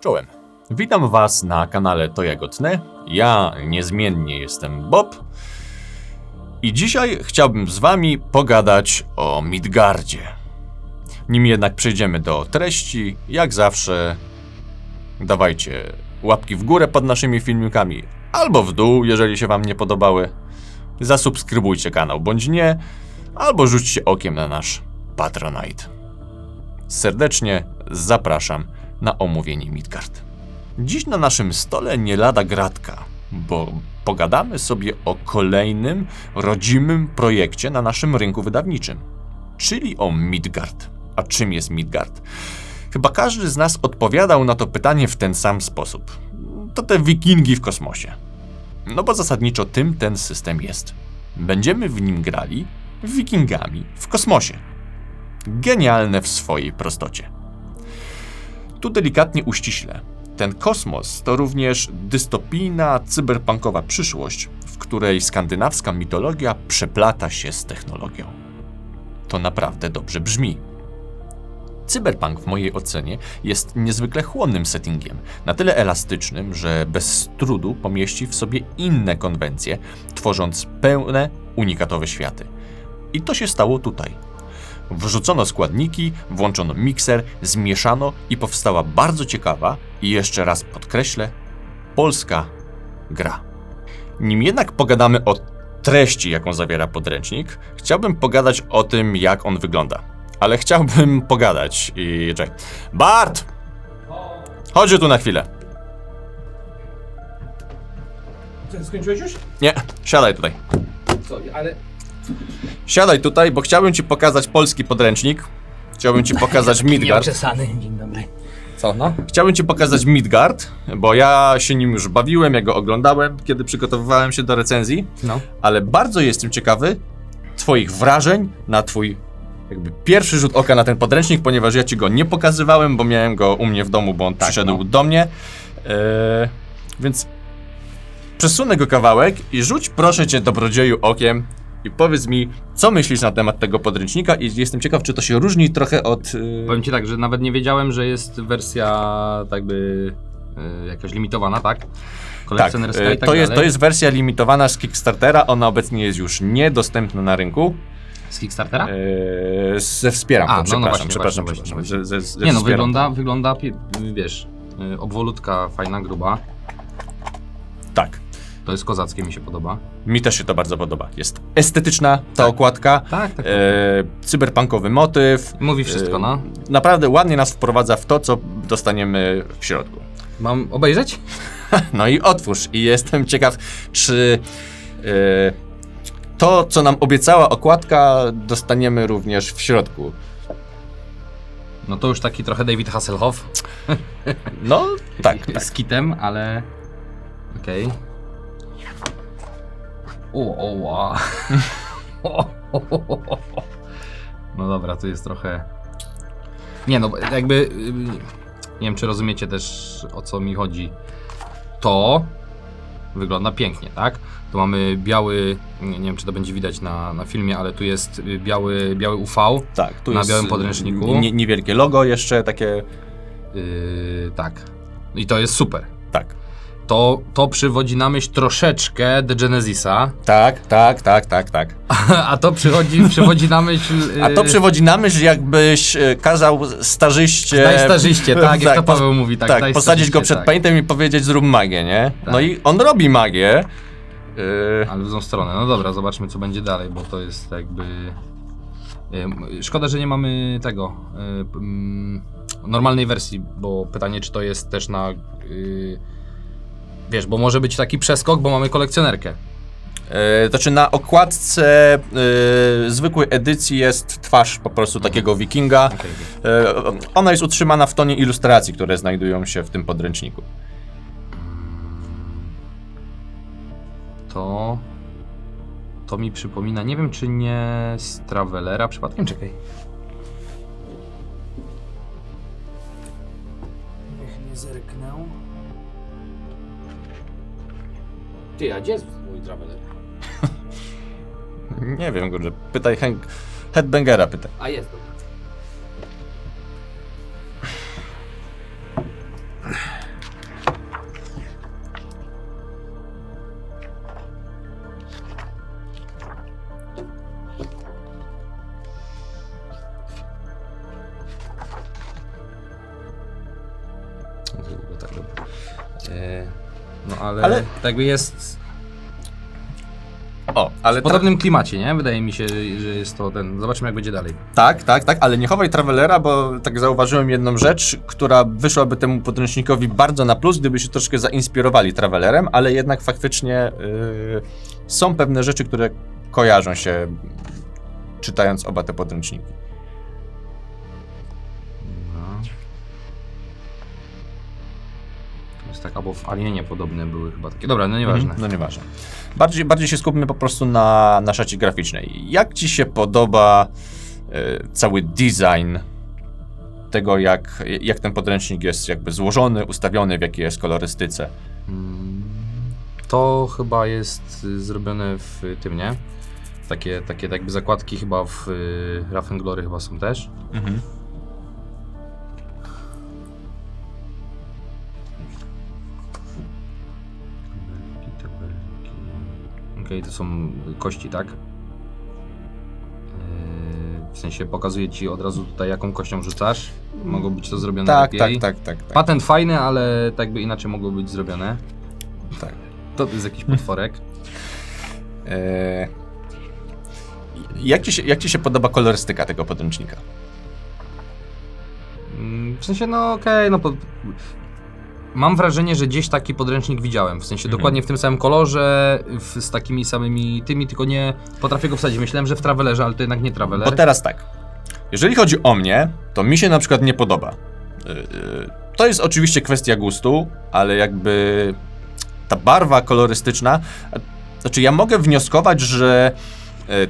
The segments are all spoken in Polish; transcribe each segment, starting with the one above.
Czołem. Witam Was na kanale To Jagotne. Ja niezmiennie jestem Bob. I dzisiaj chciałbym z Wami pogadać o Midgardzie. Nim jednak przejdziemy do treści, jak zawsze dawajcie łapki w górę pod naszymi filmikami, albo w dół, jeżeli się Wam nie podobały. Zasubskrybujcie kanał, bądź nie, albo rzućcie okiem na nasz Patronite. Serdecznie zapraszam na omówienie Midgard. Dziś na naszym stole nie lada gratka, bo pogadamy sobie o kolejnym rodzimym projekcie na naszym rynku wydawniczym, czyli o Midgard. A czym jest Midgard? Chyba każdy z nas odpowiadał na to pytanie w ten sam sposób. To te wikingi w kosmosie. No bo zasadniczo tym ten system jest. Będziemy w nim grali wikingami w kosmosie. Genialne w swojej prostocie. Tu delikatnie uściślę. Ten kosmos to również dystopijna, cyberpunkowa przyszłość, w której skandynawska mitologia przeplata się z technologią. To naprawdę dobrze brzmi. Cyberpunk w mojej ocenie jest niezwykle chłonnym settingiem, na tyle elastycznym, że bez trudu pomieści w sobie inne konwencje, tworząc pełne, unikatowe światy. I to się stało tutaj. Wrzucono składniki, włączono mikser, zmieszano i powstała bardzo ciekawa i jeszcze raz podkreślę, polska gra. Nim jednak pogadamy o treści, jaką zawiera podręcznik, chciałbym pogadać o tym, jak on wygląda. Ale chciałbym pogadać i czekaj. Bart! Chodź tu na chwilę. Skończyłeś już? Nie, siadaj tutaj. Co, ale... Siadaj tutaj, bo chciałbym ci pokazać polski podręcznik. Chciałbym ci pokazać Midgard. Nieokrzesany, dzień dobry. Co, no? Chciałbym Ci pokazać Midgard, bo ja się nim już bawiłem, ja go oglądałem, kiedy przygotowywałem się do recenzji, No. ale bardzo jestem ciekawy Twoich wrażeń na Twój jakby pierwszy rzut oka na ten podręcznik, ponieważ ja Ci go nie pokazywałem, bo miałem go u mnie w domu, bo on przyszedł no. do mnie. Eee, więc przesunę go kawałek i rzuć proszę Cię dobrodzieju okiem i powiedz mi, co myślisz na temat tego podręcznika i jestem ciekaw, czy to się różni trochę od... Yy... Powiem ci tak, że nawet nie wiedziałem, że jest wersja tak jakby y, jakaś limitowana, tak? Tak, i tak to, jest, dalej. to jest wersja limitowana z Kickstartera, ona obecnie jest już niedostępna na rynku. Z Kickstartera? E, ze wspieram A, to, no, przepraszam, no właśnie, przepraszam, właśnie, przepraszam. właśnie, Ze, ze, ze nie no, wygląda, wygląda, wiesz, y, obwolutka fajna, gruba. Tak, To jest kozackie, mi się podoba. mi też się to bardzo podoba. Jest estetyczna ta Tak. okładka, Tak, tak. e, cyberpunkowy motyw. Mówi wszystko, e, no. Naprawdę ładnie nas wprowadza w to, co dostaniemy w środku. Mam obejrzeć? No i otwórz i jestem ciekaw, czy e, to, co nam obiecała okładka, dostaniemy również w środku. No to już taki trochę David Hasselhoff. No, tak, tak. Z kitem, ale... Okej. O, o, ła. No dobra, tu jest trochę... Nie no, jakby... y, Nie wiem, czy rozumiecie też, o co mi chodzi. To wygląda pięknie, tak? Tu mamy biały, nie nie wiem, czy to będzie widać na, na filmie, ale tu jest biały, biały UV. Tak, tu Na jest białym podręczniku. Nie, niewielkie logo jeszcze takie. Yy, tak. I to jest super. Tak. To, to przywodzi na myśl troszeczkę The Genesisa, Tak, tak, tak, tak, tak. a to przychodzi, przywodzi na myśl... Yy, A to przywodzi na myśl, jakbyś e, kazał starzyście. Daj starzyście, tak, jak to Paweł mówi, tak, Tak, posadzić go przed tak. paintem i powiedzieć zrób magię, nie? Tak. No i on robi magię. E, Ale w złą stronę. No dobra, zobaczmy co będzie dalej, bo to jest jakby... Yy, Szkoda, że nie mamy tego... Yy, mm, normalnej wersji, bo pytanie, czy to jest też na... Yy, wiesz, bo może być taki przeskok, bo mamy kolekcjonerkę. e, to czy na okładce e, zwykłej edycji jest twarz po prostu takiego wikinga. Okej, E, ona jest utrzymana w tonie ilustracji, które znajdują się w tym podręczniku. To. To mi przypomina, nie wiem czy nie z Travelera przypadkiem, czekaj. Ty, a gdzie jest mój Traveler? Nie wiem, kurde. Pytaj Hank... Headbangera, pytaj. A jest, dobra. Tak, dobra. E, no ale, tak jakby jest o, ale w podobnym klimacie, nie? Wydaje mi się, że jest to ten. Zobaczymy jak będzie dalej. Tak, tak, tak, ale nie chowaj Travelera, bo tak zauważyłem jedną rzecz, która wyszłaby temu podręcznikowi bardzo na plus, gdyby się troszkę zainspirowali Travelerem, ale jednak faktycznie yy, są pewne rzeczy, które kojarzą się czytając oba te podręczniki. Tak, albo w Alienie podobne były chyba takie. Dobra, no nieważne. Mhm, No nieważne. Bardziej, bardziej się skupmy po prostu na, na szacie graficznej. Jak ci się podoba yy, cały design tego, jak, jak ten podręcznik jest jakby złożony, ustawiony, w jakiej jest kolorystyce? Mm, To chyba jest y, zrobione w tym, nie? Takie, takie tak jakby zakładki chyba w y, Rough and Glory chyba są też. Mhm. Okej, to są kości, tak? Yy, W sensie pokazuje ci od razu tutaj jaką kością rzucasz. Mogło być to zrobione Tak, tak, lepiej. tak, tak, tak. Patent fajny, ale tak by inaczej mogło być zrobione. tak. To jest jakiś potworek. Eee, jak, ci się, jak ci się podoba kolorystyka tego podręcznika? Mm, W sensie, no okej, no. Mam wrażenie, że gdzieś taki podręcznik widziałem. W sensie Mhm. dokładnie w tym samym kolorze, w, z takimi samymi tymi, tylko nie potrafię go wsadzić. Myślałem, że w Travelerze, ale to jednak nie Traveler. Bo teraz tak. Jeżeli chodzi o mnie, to mi się na przykład nie podoba. Yy, yy, To jest oczywiście kwestia gustu, ale jakby ta barwa kolorystyczna. Znaczy, ja mogę wnioskować, że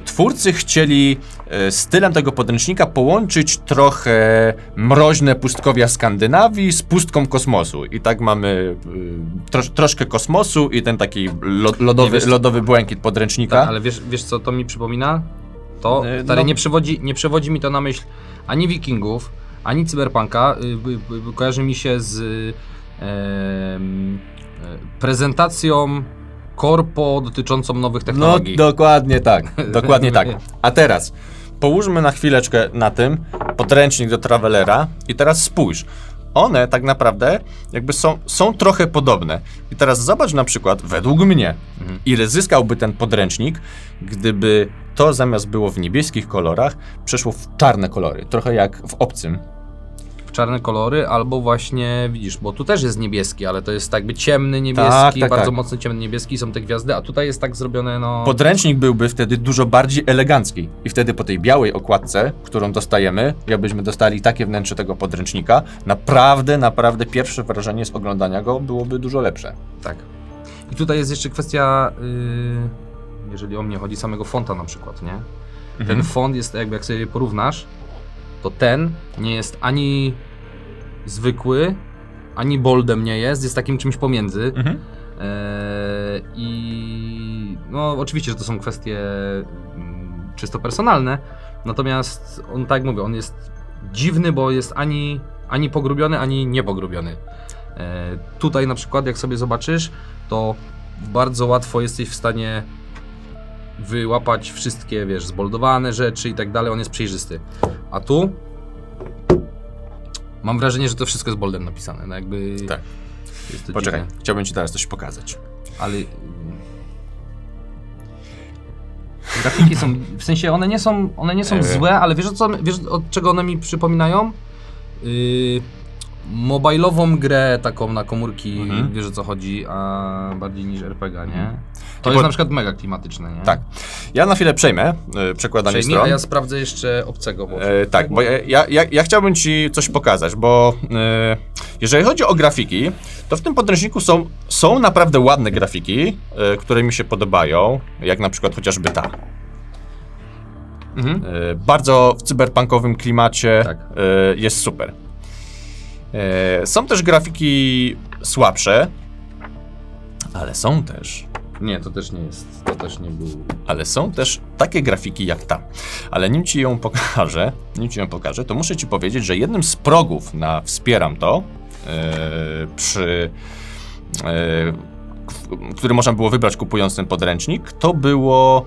twórcy chcieli e, stylem tego podręcznika połączyć trochę mroźne pustkowia Skandynawii z pustką kosmosu. I tak mamy y, trosz, troszkę kosmosu i ten taki lo, lodowy, wiesz lodowy błękit podręcznika. Tak, ale wiesz, wiesz co to mi przypomina? To, stary, no. nie, przewodzi, nie przewodzi mi to na myśl ani wikingów, ani cyberpunka. Yy, y, y, kojarzy mi się z y, y, prezentacją korpo dotyczącą nowych No, technologii. dokładnie tak, dokładnie tak. A teraz połóżmy na chwileczkę na tym podręcznik do Travelera i teraz spójrz. One tak naprawdę jakby są, są trochę podobne. I teraz zobacz na przykład, według mnie, Mhm. ile zyskałby ten podręcznik, gdyby to zamiast było w niebieskich kolorach, przeszło w czarne kolory. Trochę jak w obcym. W czarne kolory, albo właśnie, widzisz, bo tu też jest niebieski, ale to jest tak jakby ciemny niebieski, Tak, tak, bardzo tak. mocno ciemny niebieski, są te gwiazdy, a tutaj jest tak zrobione, no... Podręcznik byłby wtedy dużo bardziej elegancki. I wtedy po tej białej okładce, którą dostajemy, jakbyśmy dostali takie wnętrze tego podręcznika, naprawdę, naprawdę pierwsze wrażenie z oglądania go byłoby dużo lepsze. Tak. I tutaj jest jeszcze kwestia, yy, jeżeli o mnie chodzi, samego fonta na przykład, nie? Ten Mhm. font jest jakby, jak sobie porównasz, to ten nie jest ani zwykły, ani boldem nie jest, jest takim czymś pomiędzy. Mhm. Eee, I no, oczywiście, że to są kwestie mm, czysto personalne, natomiast on, tak jak mówię, on jest dziwny, bo jest ani, ani pogrubiony, ani niepogrubiony. Eee, tutaj na przykład, jak sobie zobaczysz, to bardzo łatwo jesteś w stanie wyłapać wszystkie, wiesz, zboldowane rzeczy i tak dalej, on jest przejrzysty. A tu mam wrażenie, że to wszystko jest boldem napisane, no jakby... Tak. Poczekaj, dziwne. chciałbym ci teraz coś pokazać. Ale. mm, Grafiki są. W sensie one nie są, one nie są E. złe, ale wiesz, o co, wiesz od czego one mi przypominają? Yy, mobilową grę taką na komórki, Mhm. wiesz o co chodzi, a bardziej niż RPG, nie? Mhm. To I jest po- na przykład mega klimatyczne, nie? Tak. Ja na chwilę przejmę y, przekładanie Przejmij, stron. a ja sprawdzę jeszcze obcego, bo... E, tak, bo ja, ja, ja chciałbym Ci coś pokazać, bo e, jeżeli chodzi o grafiki, to w tym podręczniku są, są naprawdę ładne grafiki, e, które mi się podobają, jak na przykład chociażby ta. Mhm. E, bardzo w cyberpunkowym klimacie Tak. e, jest super. E, są też grafiki słabsze, ale są też Nie, to też nie jest, to też nie był... ale są też takie grafiki jak ta. Ale nim ci ją pokażę, nim ci ją pokażę, to muszę ci powiedzieć, że jednym z progów na wspieram to e, przy e, k- który można było wybrać kupując ten podręcznik, to było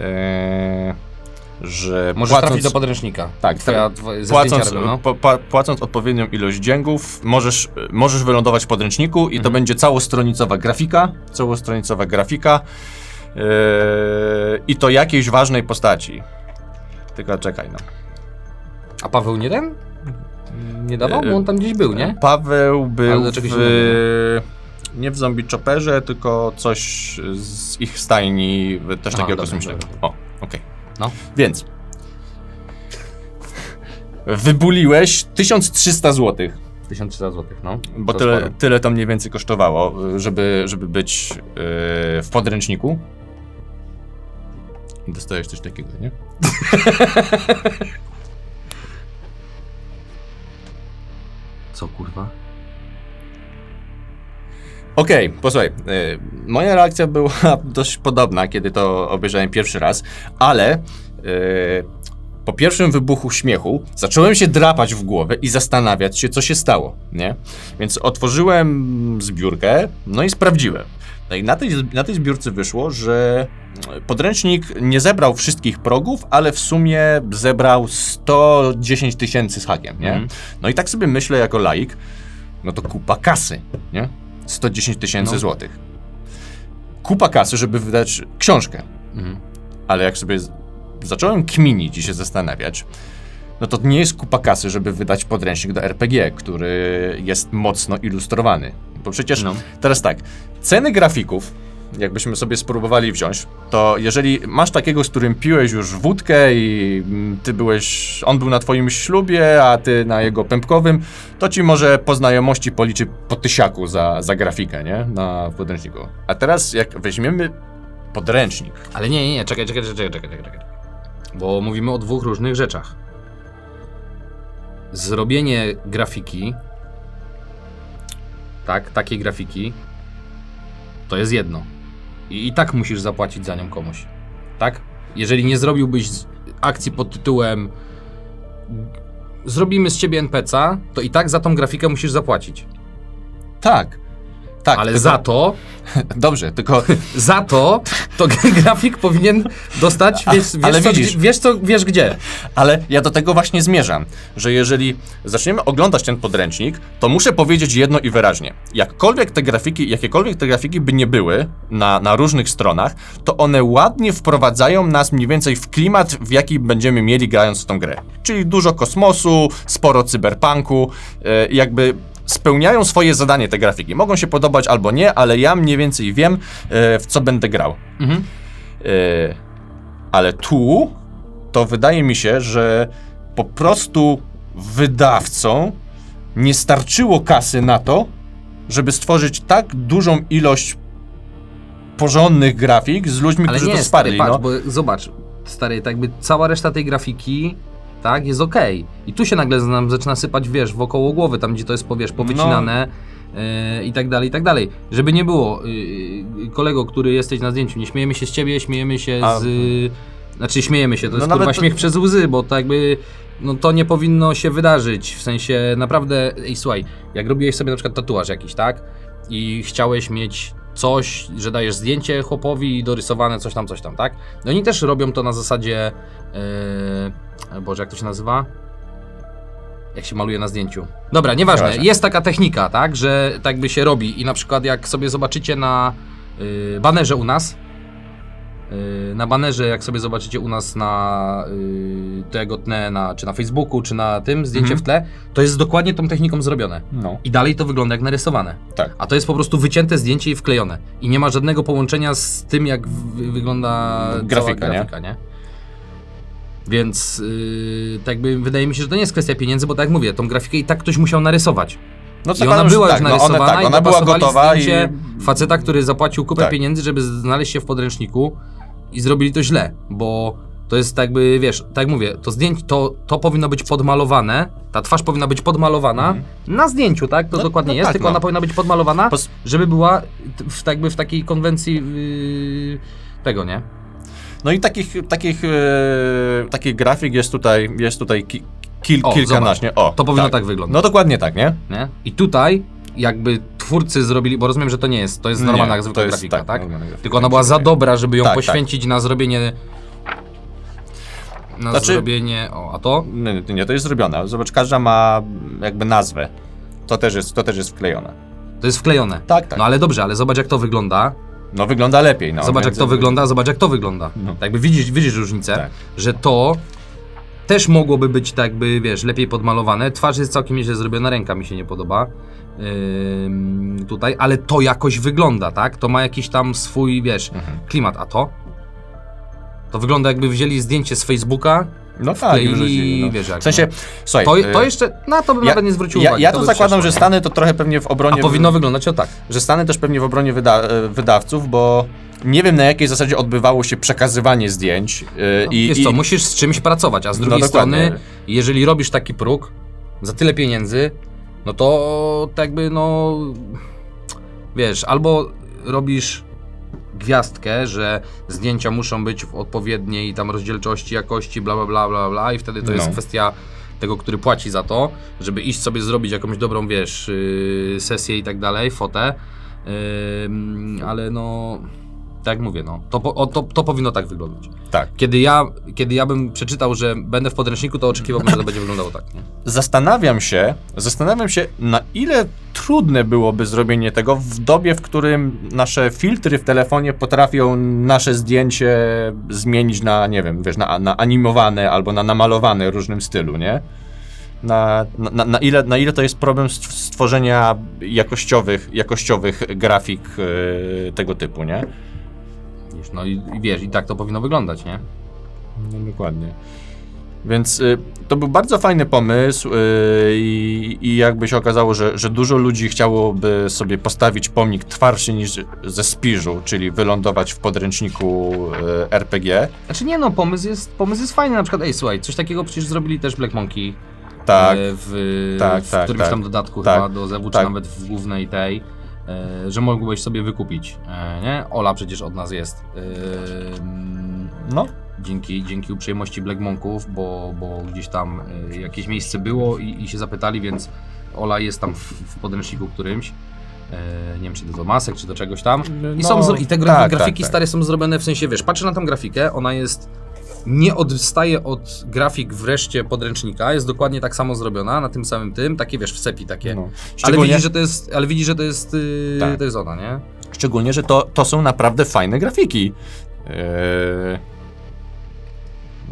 e, że Możesz trafić do podręcznika. Tak, Twoja, twoje, ze płacąc, robią, no. płacąc odpowiednią ilość dźwięków, możesz, możesz wylądować w podręczniku i to Mhm. będzie całostronicowa grafika, całostronicowa grafika yy, i to jakiejś ważnej postaci. Tylko czekaj, no. A Paweł nie ten? Nie dawał? Bo on tam gdzieś był, nie? Paweł był w, nie w Zombie Chopperze, tylko coś z ich stajni, też A, takiego dobra, kosmicznego. dobra. O, okej. No. Więc wybuliłeś 1300 zł. 1300 zł, no. Bo To tyle, sporo. tyle to mniej więcej kosztowało, żeby, żeby być yy, w podręczniku. Dostajesz coś takiego, nie? Co kurwa? Okej, posłuchaj. y, moja reakcja była dość podobna, kiedy to obejrzałem pierwszy raz, ale y, po pierwszym wybuchu śmiechu zacząłem się drapać w głowę i zastanawiać się, co się stało, nie? Więc otworzyłem zbiórkę, no i sprawdziłem. No i na tej, na tej zbiórce wyszło, że podręcznik nie zebrał wszystkich progów, ale w sumie zebrał 110 tysięcy z hakiem, nie? Mhm. No i tak sobie myślę jako laik, no to kupa kasy, nie? 110 tysięcy No. złotych. Kupa kasy, żeby wydać książkę. Mhm. Ale jak sobie zacząłem kminić i się zastanawiać, no to nie jest kupa kasy, żeby wydać podręcznik do RPG, który jest mocno ilustrowany. Bo przecież No. teraz tak, ceny grafików, jakbyśmy sobie spróbowali wziąć, to jeżeli masz takiego, z którym piłeś już wódkę i ty byłeś, on był na twoim ślubie, a ty na jego pępkowym, to ci może po znajomości policzy po tysiaku za, za grafikę, nie? Na podręczniku. A teraz jak weźmiemy podręcznik, Ale nie, nie, nie, czekaj, czekaj, czekaj, czekaj, czekaj, czekaj. Bo mówimy o dwóch różnych rzeczach. Zrobienie grafiki, tak, takiej grafiki, to jest jedno. I, I tak musisz zapłacić za nią komuś. Tak? Jeżeli nie zrobiłbyś akcji pod tytułem Zrobimy z ciebie NPC'a, to i tak za tą grafikę musisz zapłacić. Tak. Tak, Ale tylko, za to, Dobrze, tylko za to, to grafik powinien dostać, wiesz, wiesz, ale co, widzisz. gdzie- wiesz co, wiesz gdzie. Ale ja do tego właśnie zmierzam, że jeżeli zaczniemy oglądać ten podręcznik, to muszę powiedzieć jedno i wyraźnie. Jakkolwiek te grafiki, jakiekolwiek te grafiki by nie były na, na różnych stronach, to one ładnie wprowadzają nas mniej więcej w klimat, w jaki będziemy mieli grając w tą grę. Czyli dużo kosmosu, sporo cyberpunku, e, jakby spełniają swoje zadanie te grafiki. Mogą się podobać albo nie, ale ja mniej więcej wiem, e, w co będę grał. Mhm. E, ale tu to wydaje mi się, że po prostu wydawcom nie starczyło kasy na to, żeby stworzyć tak dużą ilość porządnych grafik z ludźmi, Ale którzy nie, to stary, spadli. patrz, no. bo zobacz, stary, tak jakby cała reszta tej grafiki, tak, jest okej. I tu się nagle nam zaczyna sypać, wiesz, wokoło głowy, tam gdzie to jest, wiesz, powycinane yy, i tak dalej, i tak dalej. Żeby nie było, yy, kolego, który jesteś na zdjęciu, nie śmiejemy się z ciebie, śmiejemy się A- z... Yy, znaczy śmiejemy się, to No jest kurwa to- śmiech przez łzy, bo to jakby... No to nie powinno się wydarzyć, w sensie naprawdę, ej słuchaj, jak robiłeś sobie na przykład tatuaż jakiś, tak? I chciałeś mieć coś, że dajesz zdjęcie chłopowi dorysowane, coś tam, coś tam, tak? No oni też robią to na zasadzie, yy, Boże, jak to się nazywa? Jak się maluje na zdjęciu. Dobra, nieważne, Nieważne. jest taka technika, tak, że tak by się robi i na przykład jak sobie zobaczycie na yy, banerze u nas, Yy, Na banerze, jak sobie zobaczycie u nas na yy, tego tnę, na, czy na Facebooku, czy na tym zdjęcie Mhm. w tle, to jest dokładnie tą techniką zrobione. No. I dalej to wygląda jak narysowane. Tak. A to jest po prostu wycięte zdjęcie i wklejone. I nie ma żadnego połączenia z tym, jak w- wygląda Grafika, cała nie? grafika, nie? Więc yy, tak jakby wydaje mi się, że to nie jest kwestia pieniędzy, bo tak jak mówię, tą grafikę i tak ktoś musiał narysować. No I ona zakładam, że była tak, już no narysowana one, tak, i ona była gotowa zdjęcie i... faceta, który zapłacił kupę Tak. pieniędzy, żeby znaleźć się w podręczniku i zrobili to źle, bo to jest tak jakby, wiesz, tak mówię, to zdjęcie, to, to powinno być podmalowane, ta twarz powinna być podmalowana Mhm. na zdjęciu, tak? To No- dokładnie no jest, tak, tylko no. ona powinna być podmalowana, Pos- żeby była w, tak jakby w takiej konwencji yy, tego, nie? No i takich, takich, e, takich grafik jest tutaj, jest tutaj ki, kil, O, kilkanaście. O, To powinno tak, wyglądać, No dokładnie tak, nie? nie? I tutaj jakby twórcy zrobili, bo rozumiem, że to nie jest, to jest normalna Nie, zwykła to jest, grafika, tak? normalna grafika, Tylko ona była za dobra, żeby ją Tak, poświęcić na zrobienie Na Znaczy- zrobienie. O, a to? Nie, nie, to jest zrobione. Zobacz, każda ma jakby nazwę. To też jest, to też jest wklejone. To jest wklejone. Tak, tak. No ale dobrze, ale zobacz jak to wygląda. No wygląda lepiej. No, zobacz jak to wygląda, zobacz jak to wygląda. No. Tak jakby widzisz, widzisz różnicę, Tak. że to też mogłoby być tak jakby, wiesz, lepiej podmalowane. Twarz jest całkiem nieźle zrobiona, ręka mi się nie podoba. Ym, tutaj, ale to jakoś wygląda, tak? To ma jakiś tam swój, wiesz, Mhm. klimat, a to? To wygląda jakby wzięli zdjęcie z Facebooka, No tak, i no. wiesz jak, W sensie, słuchaj... to, to y, jeszcze, na to bym ja- nawet nie zwrócił ja, uwagi. ja to tu by zakładam, że? Stany to trochę pewnie w obronie... A powinno wyglądać o tak. Że Stany też pewnie w obronie wyda e, wydawców, bo nie wiem na jakiej zasadzie odbywało się przekazywanie zdjęć. e, i, Wiesz i, co, musisz z czymś pracować, a z No drugiej dokładnie. strony, jeżeli robisz taki próg za tyle pieniędzy, no to tak jakby no wiesz, albo robisz gwiazdkę, że zdjęcia muszą być w odpowiedniej tam rozdzielczości, jakości, bla bla bla bla bla i wtedy to jest No. kwestia tego, który płaci za to, żeby iść sobie zrobić jakąś dobrą, wiesz, yy, sesję i tak dalej, fotę, ale no tak jak mówię, no, to, o, to, to powinno tak wyglądać. Tak. Kiedy ja, kiedy ja bym przeczytał, że będę w podręczniku, to oczekiwałbym, że to będzie wyglądało tak. Nie? Zastanawiam się, zastanawiam się, na ile trudne byłoby zrobienie tego w dobie, w którym nasze filtry w telefonie potrafią nasze zdjęcie zmienić na, nie wiem, wiesz, na, na animowane albo na namalowane w różnym stylu, nie? Na, na, na, ile, na ile to jest problem stw- stworzenia jakościowych, jakościowych grafik yy, tego typu, nie? Wiesz, No i, i wiesz, i tak to powinno wyglądać, nie? No dokładnie. Więc y, to był bardzo fajny pomysł y, i, i jakby się okazało, że, że dużo ludzi chciałoby sobie postawić pomnik twardszy niż ze Spiżu, czyli wylądować w podręczniku y, RPG. Znaczy nie no, pomysł jest, pomysł jest fajny, na przykład, ej słuchaj, coś takiego przecież zrobili też Black Monkey Tak, e, w, tak, w tak, którymś tak. tam dodatku Tak, chyba do zewu, czy tak. nawet w głównej tej, że mogłeś sobie wykupić, e, nie? Ola przecież od nas jest. E, no, dzięki, dzięki uprzejmości Black Monków, bo, bo gdzieś tam jakieś miejsce było i, i się zapytali, więc Ola jest tam w, w podręczniku którymś. E, nie wiem, czy do masek, czy do czegoś tam. I, No, są, i te gra- tak, grafiki tak, tak. stare są zrobione w sensie, wiesz, patrzę na tą grafikę, ona jest nie odstaje od grafik wreszcie podręcznika, jest dokładnie tak samo zrobiona, na tym samym tym, takie wiesz, w sepi takie. no. ale widzisz, że to jest, ale widzisz, że to jest, yy, Tak. to jest ona, nie? szczególnie, że to, to są naprawdę fajne grafiki. Yy,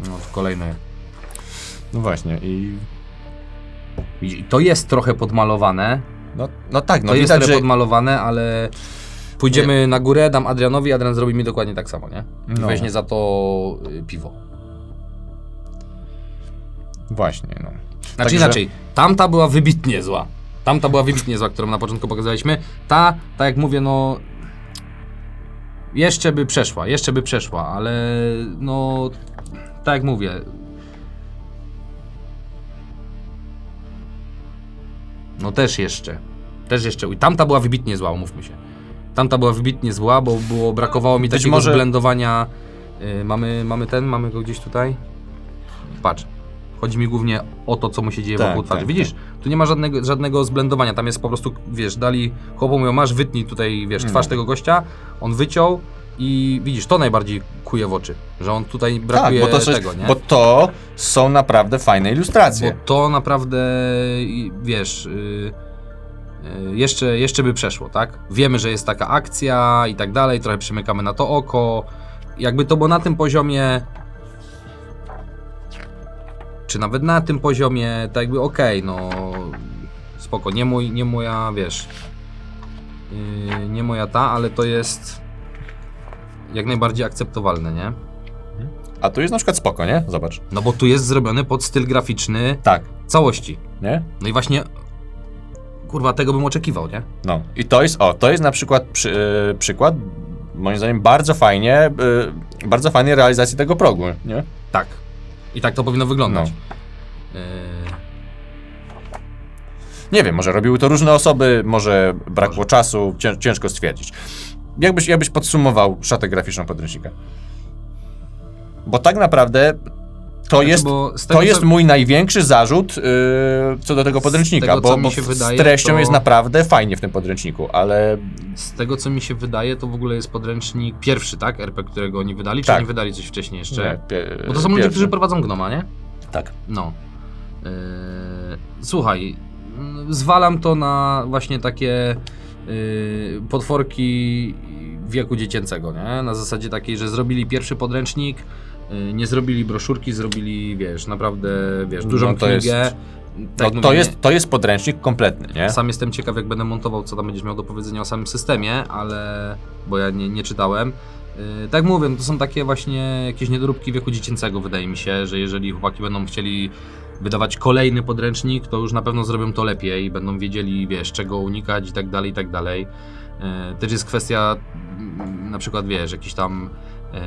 No, to kolejny. no właśnie i... I To jest trochę podmalowane, No, no tak, no to jest trochę że... podmalowane, ale pójdziemy na górę, dam Adrianowi, Adrian zrobi mi dokładnie tak samo, nie? No. weźmie za to y, piwo. Właśnie, no. Znaczy Także- inaczej, tamta była wybitnie zła. Tamta była wybitnie zła, którą na początku pokazaliśmy. Ta, tak jak mówię, no... Jeszcze by przeszła, jeszcze by przeszła, ale no... Tak jak mówię... No też jeszcze. Też jeszcze. I tamta była wybitnie zła, umówmy się. Tamta była wybitnie zła, bo było, brakowało mi Być takiego może- zblendowania. Y, mamy, mamy ten, mamy go gdzieś tutaj. Patrz. Chodzi mi głównie o to, co mu się dzieje Tak, wokół twarzy. tak, Widzisz, tu nie ma żadnego, żadnego zblendowania. Tam jest po prostu, wiesz, dali chłopu mówią, masz wytnij tutaj, wiesz, twarz No. tego gościa. On wyciął i widzisz, to najbardziej kuje w oczy. Że on tutaj brakuje tak, bo to, coś- tego, nie? bo to są naprawdę fajne ilustracje. Bo to naprawdę, i- wiesz, y, y, jeszcze, jeszcze by przeszło, tak? Wiemy, że jest taka akcja i tak dalej, trochę przymykamy na to oko. Jakby to było na tym poziomie, czy nawet na tym poziomie, tak jakby okej, no spoko, nie, mój, nie moja, wiesz, yy, nie moja ta, ale to jest jak najbardziej akceptowalne, nie? A tu jest na przykład spoko, nie? Zobacz. No bo tu jest zrobiony pod styl graficzny Tak, całości. nie? No i właśnie, kurwa, tego bym oczekiwał, nie? No. I to jest, o, to jest na przykład przy, e, przykład, moim zdaniem, bardzo fajnie, e, bardzo fajnej realizacji tego progu, nie? Tak. I tak to powinno wyglądać. No. Yy, Nie wiem, może robiły to różne osoby, może brakło czasu, cię, ciężko stwierdzić. Jakbyś, jakbyś podsumował szatę graficzną podręcznika? Bo tak naprawdę To jest, bo z tego, to jest co- mój największy zarzut yy, co do tego podręcznika, tego, bo, bo wydaje, z treścią to- jest naprawdę fajnie w tym podręczniku, ale Z tego co mi się wydaje, to w ogóle jest podręcznik pierwszy, tak? RP, którego oni wydali, czy Tak. oni wydali coś wcześniej jeszcze? nie, pie, Bo to są ludzie, którzy prowadzą Gnoma, nie? Tak. No. Yy, słuchaj, zwalam to na właśnie takie yy, potworki wieku dziecięcego, nie? Na zasadzie takiej, że zrobili pierwszy podręcznik, nie zrobili broszurki, zrobili, wiesz, naprawdę, wiesz, dużą No knigę. jest- Tak No, to, jest, to jest podręcznik kompletny, nie? Sam jestem ciekaw, jak będę montował, co tam będziesz miał do powiedzenia o samym systemie, ale. bo ja nie, nie czytałem. Yy, tak mówię, no to są takie właśnie jakieś niedoróbki wieku dziecięcego, wydaje mi się, że jeżeli chłopaki będą chcieli wydawać kolejny podręcznik, to już na pewno zrobią to lepiej, będą wiedzieli, wiesz, czego unikać i tak dalej, i tak dalej. Yy, też jest kwestia, mm, na przykład, wiesz, jakiś tam. Yy,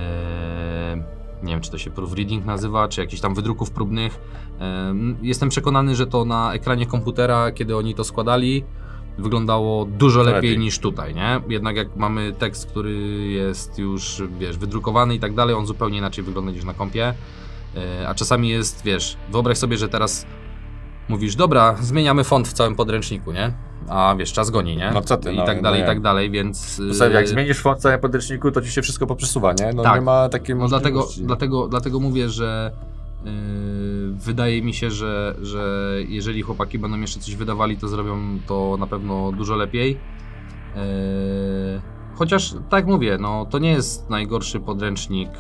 nie wiem, czy to się proofreading nazywa, czy jakichś tam wydruków próbnych. Em, Jestem przekonany, że to na ekranie komputera, kiedy oni to składali, wyglądało dużo lepiej, Lepiej. niż tutaj, nie? Jednak jak mamy tekst, który jest już, wiesz, wydrukowany i tak dalej, on zupełnie inaczej wygląda niż na kompie. E, A czasami jest, wiesz, wyobraź sobie, że teraz mówisz, dobra, zmieniamy font w całym podręczniku, nie? A wiesz, czas goni, nie? No co ty, I no, tak no dalej, nie. i tak dalej, więc... Słuchaj, jak e, zmienisz font w całym podręczniku, to ci się wszystko poprzesuwa, nie? No Tak. nie ma takiej No dlatego, dlatego, dlatego mówię, że yy, wydaje mi się, że, że jeżeli chłopaki będą jeszcze coś wydawali, to zrobią to na pewno dużo lepiej. Yy, chociaż tak mówię, no to nie jest najgorszy podręcznik,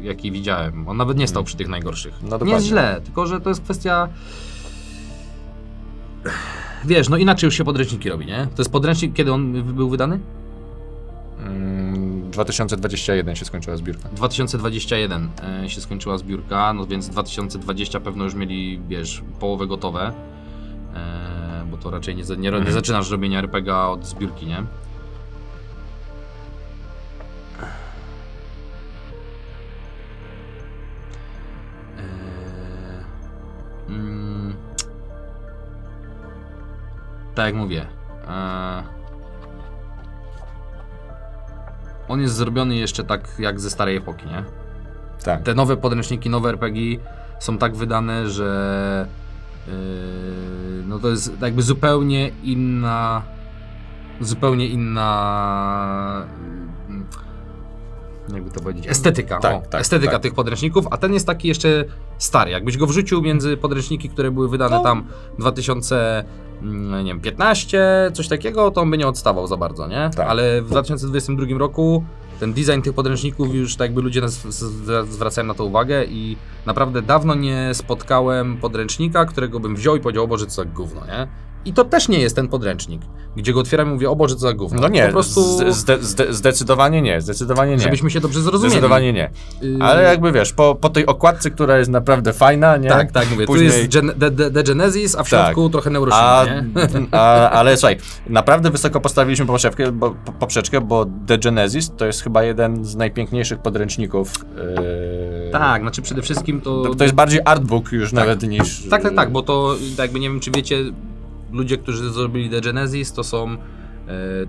jaki widziałem. On nawet nie stał przy tych najgorszych. No nie jest źle, tylko że to jest kwestia. Wiesz, no inaczej już się podręczniki robi, nie? To jest podręcznik, kiedy on był wydany? Mm, 2021 się skończyła zbiórka. 2021 e, się skończyła zbiórka, no więc 2020 pewno już mieli, wiesz, połowę gotowe. E, bo to raczej nie, nie, nie zaczynasz robienia RPGa od zbiórki, nie? Tak jak mówię. E, on jest zrobiony jeszcze tak jak ze starej epoki, nie? Tak. Te nowe podręczniki, nowe RPG są tak wydane, że yy, no to jest jakby zupełnie inna zupełnie inna mm, jakby to powiedzieć, estetyka, Tak, o, tak, estetyka tak. tych podręczników, a ten jest taki jeszcze stary. Jakbyś go wrzucił między podręczniki, które były wydane No. tam 2000 mm, nie wiem, 15, coś takiego, to on by nie odstawał za bardzo, nie? Tak. Ale w 2022 roku ten design tych podręczników już tak jakby ludzie zwracają na to uwagę i naprawdę dawno nie spotkałem podręcznika, którego bym wziął i powiedział, o Boże, co za gówno, nie? I to też nie jest ten podręcznik, gdzie go otwieram i mówię, o Boże, co za gówno. No nie, po prostu, zde, zde, zdecydowanie nie, zdecydowanie nie. żebyśmy się dobrze zrozumieli. Zdecydowanie nie. Yy, Ale jakby wiesz, po, po tej okładce, która jest naprawdę fajna, nie? Tak, tak, mówię, Później- tu jest gen, the, the, Genesis, a w Tak. środku trochę Neuroshima, A, ale słuchaj, naprawdę wysoko postawiliśmy poprzeczkę, bo, po- poprzeczkę, bo The Genesis to jest chyba jeden z najpiękniejszych podręczników. Yy, Tak, znaczy przede wszystkim to... To, to jest bardziej artbook już nawet niż... Tak, tak, tak, bo to tak jakby nie wiem, czy wiecie, ludzie, którzy zrobili The Genesis, to są. e,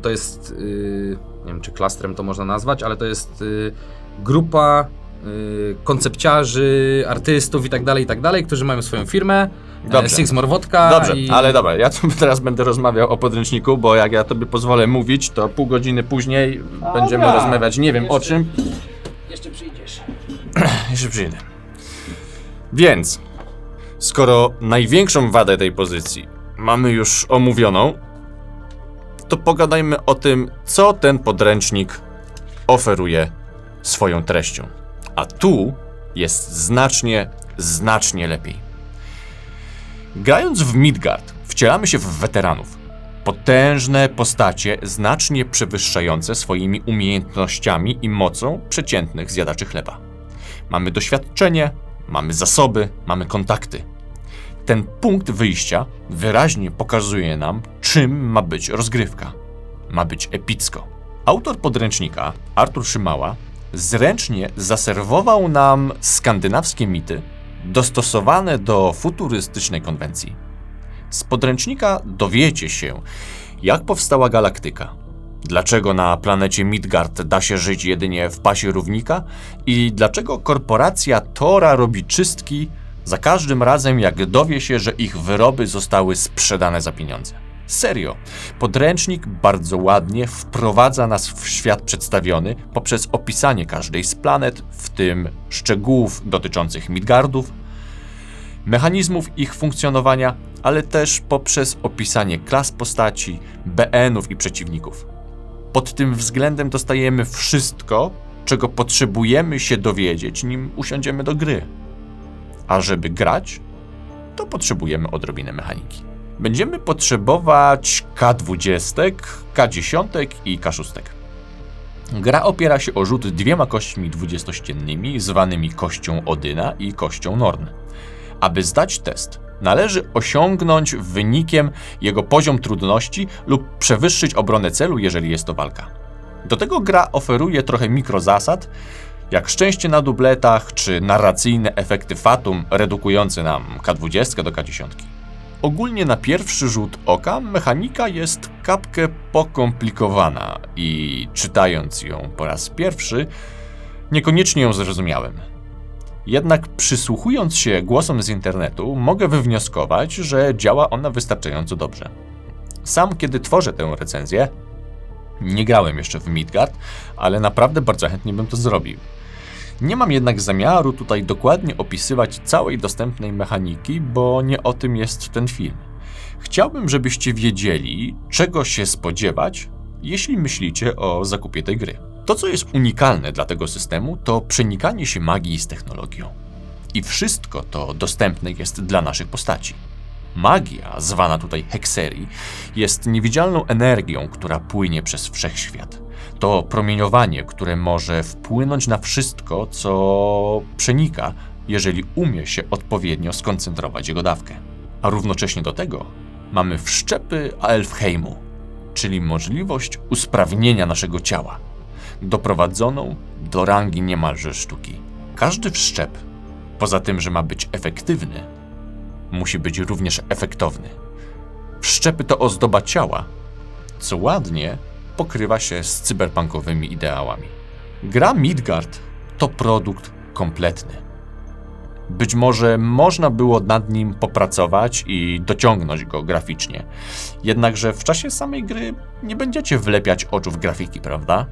to jest. e, nie wiem, czy klastrem to można nazwać, ale to jest e, grupa koncepciarzy, artystów i tak dalej, i tak dalej, którzy mają swoją firmę. Dobrze. Six More Wodka. Dobrze, i... ale dobra, ja teraz będę rozmawiał o podręczniku, bo jak ja tobie pozwolę mówić, to pół godziny później będziemy rozmawiać nie wiem o czym. Jeszcze przyjdziesz. Jeszcze przyjdę. Więc, skoro największą wadę tej pozycji mamy już omówioną, to pogadajmy o tym, co ten podręcznik oferuje swoją treścią. A tu jest znacznie, znacznie lepiej. Grając w Midgard, wcielamy się w weteranów. Potężne postacie, znacznie przewyższające swoimi umiejętnościami i mocą przeciętnych zjadaczy chleba. Mamy doświadczenie, mamy zasoby, mamy kontakty. Ten punkt wyjścia wyraźnie pokazuje nam, czym ma być rozgrywka. Ma być epicko. Autor podręcznika, Artur Szymała, zręcznie zaserwował nam skandynawskie mity dostosowane do futurystycznej konwencji. Z podręcznika dowiecie się, jak powstała galaktyka, Dlaczego na planecie Midgard da się żyć jedynie w pasie równika? I dlaczego korporacja Tora robi czystki za każdym razem, jak dowie się, że ich wyroby zostały sprzedane za pieniądze? Serio, podręcznik bardzo ładnie wprowadza nas w świat przedstawiony poprzez opisanie każdej z planet, w tym szczegółów dotyczących Midgardów, mechanizmów ich funkcjonowania, ale też poprzez opisanie klas postaci, BN-ów i przeciwników. Pod tym względem dostajemy wszystko, czego potrzebujemy się dowiedzieć, nim usiądziemy do gry. A żeby grać, to potrzebujemy odrobinę mechaniki. Będziemy potrzebować K20, K10 i K6. Gra opiera się o rzut dwiema kośćmi dwudziestościennymi, zwanymi kością Odyna i kością Norn. Aby zdać test, należy osiągnąć wynikiem jego poziom trudności lub przewyższyć obronę celu, jeżeli jest to walka. Do tego gra oferuje trochę mikrozasad, jak szczęście na dubletach czy narracyjne efekty fatum redukujące nam K20 do K10. Ogólnie na pierwszy rzut oka mechanika jest kapkę pokomplikowana i czytając ją po raz pierwszy, niekoniecznie ją zrozumiałem. Jednak przysłuchując się głosom z internetu, mogę wywnioskować, że działa ona wystarczająco dobrze. Sam, kiedy tworzę tę recenzję, nie grałem jeszcze w Midgard, ale naprawdę bardzo chętnie bym to zrobił. Nie mam jednak zamiaru tutaj dokładnie opisywać całej dostępnej mechaniki, bo nie o tym jest ten film. Chciałbym, żebyście wiedzieli, czego się spodziewać, jeśli myślicie o zakupie tej gry. To, co jest unikalne dla tego systemu, to przenikanie się magii z technologią. I wszystko to dostępne jest dla naszych postaci. Magia, zwana tutaj hekserii, jest niewidzialną energią, która płynie przez wszechświat. To promieniowanie, które może wpłynąć na wszystko, co przenika, jeżeli umie się odpowiednio skoncentrować jego dawkę. A równocześnie do tego mamy wszczepy Aelfheimu, czyli możliwość usprawnienia naszego ciała, doprowadzoną do rangi niemalże sztuki. Każdy wszczep, poza tym, że ma być efektywny, musi być również efektowny. Wszczepy to ozdoba ciała, co ładnie pokrywa się z cyberpunkowymi ideałami. Gra Midgard to produkt kompletny. Być może można było nad nim popracować i dociągnąć go graficznie. Jednakże w czasie samej gry nie będziecie wlepiać oczu w grafiki, prawda?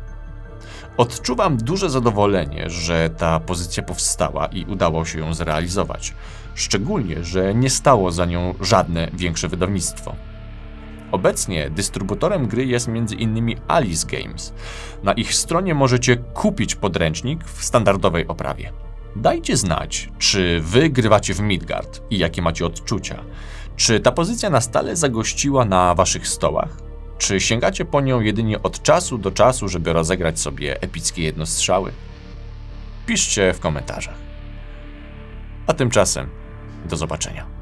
Odczuwam duże zadowolenie, że ta pozycja powstała i udało się ją zrealizować. Szczególnie, że nie stało za nią żadne większe wydawnictwo. Obecnie dystrybutorem gry jest m.in. Alice Games. Na ich stronie możecie kupić podręcznik w standardowej oprawie. Dajcie znać, czy wy grywacie w Midgard i jakie macie odczucia. Czy ta pozycja na stale zagościła na waszych stołach? Czy sięgacie po nią jedynie od czasu do czasu, żeby rozegrać sobie epickie jednostrzały? Piszcie w komentarzach. A tymczasem do zobaczenia.